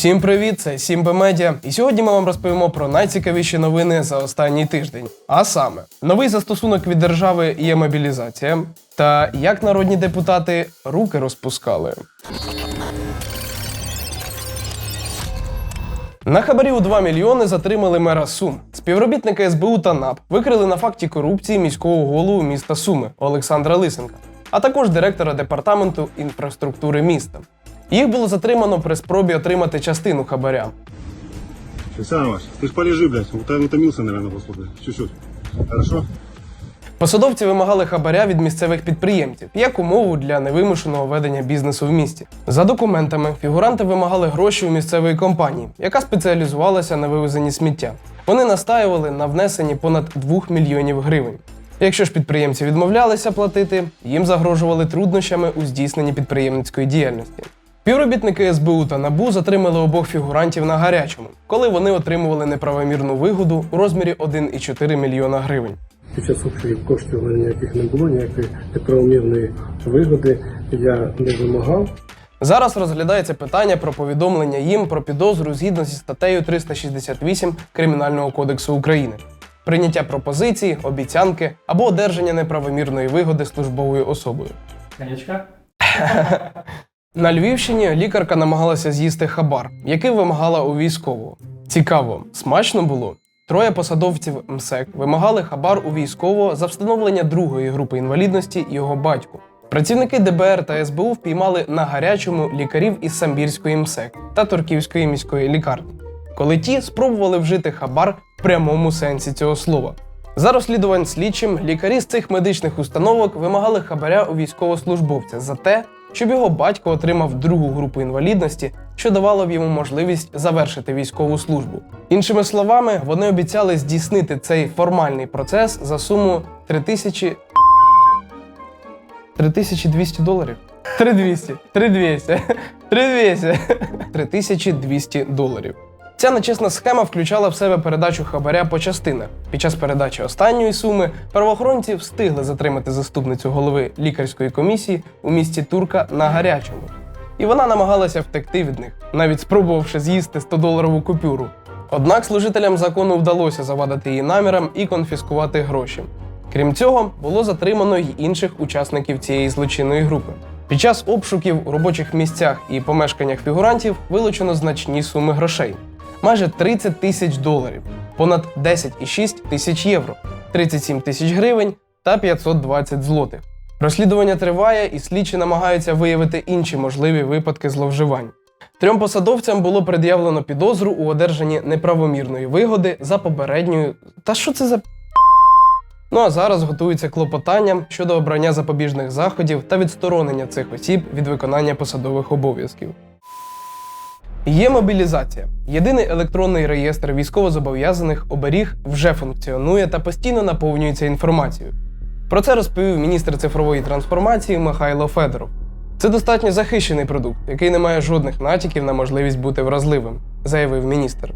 Всім привіт, це Сімбе Медіа. І сьогодні ми вам розповімо про найцікавіші новини за останній тиждень. А саме, новий застосунок від держави є мобілізація, та як народні депутати руки розпускали. На хабарі у 2 мільйони затримали мера Сум. Співробітники СБУ та НАП викрили на факті корупції міського голову міста Суми Олександра Лисенка, а також директора департаменту інфраструктури міста. Їх було затримано при спробі отримати частину хабаря. Александр ты ж полежи, блядь. Ут- Утомился, наверное, после. Чуть-чуть. Хорошо? Посадовці вимагали хабаря від місцевих підприємців як умову для невимушеного ведення бізнесу в місті. За документами фігуранти вимагали гроші у місцевої компанії, яка спеціалізувалася на вивезенні сміття. Вони настаювали на внесенні понад 2 мільйонів гривень. Якщо ж підприємці відмовлялися платити, їм загрожували труднощами у здійсненні підприємницької діяльності. Співробітники СБУ та НАБУ затримали обох фігурантів на гарячому, коли вони отримували неправомірну вигоду у розмірі 1,4 мільйона гривень. Під час обшуків коштів у мене ніяких не було, ніякої неправомірної вигоди я не вимагав. Зараз розглядається питання про повідомлення їм про підозру згідно зі статтею 368 Кримінального кодексу України. Прийняття пропозиції, обіцянки або одержання неправомірної вигоди службовою особою. Конячка? На Львівщині лікарка намагалася з'їсти хабар, який вимагала у військового. Цікаво, смачно було. Троє посадовців МСЕК вимагали хабар у військового за встановлення другої групи інвалідності його батьку. Працівники ДБР та СБУ впіймали на гарячому лікарів із Самбірської МСЕК та Турківської міської лікарні, коли ті спробували вжити хабар в прямому сенсі цього слова. За розслідувань слідчим лікарі з цих медичних установок вимагали хабаря у військовослужбовця за те, щоб його батько отримав другу групу інвалідності, що давало б йому можливість завершити військову службу. Іншими словами, вони обіцяли здійснити цей формальний процес за суму 3000... 3200 доларів. 3200, 3200, 3200, 3200 доларів. Ця нечесна схема включала в себе передачу хабаря по частинах. Під час передачі останньої суми правоохоронці встигли затримати заступницю голови лікарської комісії у місті Турка на гарячому. І вона намагалася втекти від них, навіть спробувавши з'їсти 100-доларову купюру. Однак служителям закону вдалося завадити її намірам і конфіскувати гроші. Крім цього, було затримано й інших учасників цієї злочинної групи. Під час обшуків у робочих місцях і помешканнях фігурантів вилучено значні суми грошей майже 30 тисяч доларів, понад 10,6 тисяч євро, 37 тисяч гривень та 520 злотих. Розслідування триває, і слідчі намагаються виявити інші можливі випадки зловживань. Трьом посадовцям було пред'явлено підозру у одержанні неправомірної вигоди за попередньою. Та що це за Ну а зараз готується клопотання щодо обрання запобіжних заходів та відсторонення цих осіб від виконання посадових обов'язків. Є мобілізація. Єдиний електронний реєстр військовозобов'язаних оберіг вже функціонує та постійно наповнюється інформацією. Про це розповів міністр цифрової трансформації Михайло Федоров. Це достатньо захищений продукт, який не має жодних натяків на можливість бути вразливим, заявив міністр.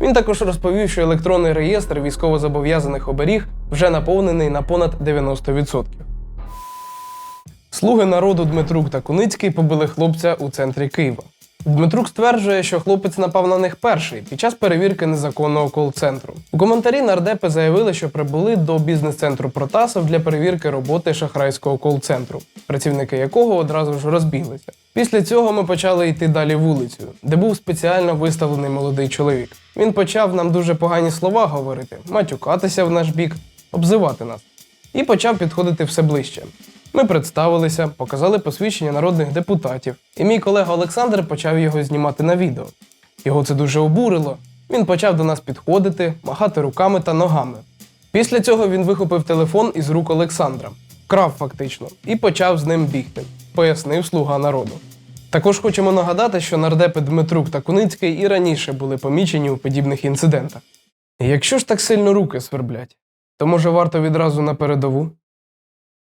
Він також розповів, що електронний реєстр військовозобов'язаних оберіг вже наповнений на понад 90%. Слуги народу Дмитрук та Куницький побили хлопця у центрі Києва. Дмитрук стверджує, що хлопець напав на них перший під час перевірки незаконного кол-центру. У коментарі нардепи заявили, що прибули до бізнес-центру Протасов для перевірки роботи шахрайського кол-центру, працівники якого одразу ж розбіглися. Після цього ми почали йти далі вулицею, де був спеціально виставлений молодий чоловік. Він почав нам дуже погані слова говорити, матюкатися в наш бік, обзивати нас і почав підходити все ближче. Ми представилися, показали посвідчення народних депутатів, і мій колега Олександр почав його знімати на відео. Його це дуже обурило. Він почав до нас підходити, махати руками та ногами. Після цього він вихопив телефон із рук Олександра, крав фактично, і почав з ним бігти, пояснив слуга народу. Також хочемо нагадати, що нардепи Дмитрук та Куницький і раніше були помічені у подібних інцидентах. Якщо ж так сильно руки сверблять, то може варто відразу на передову?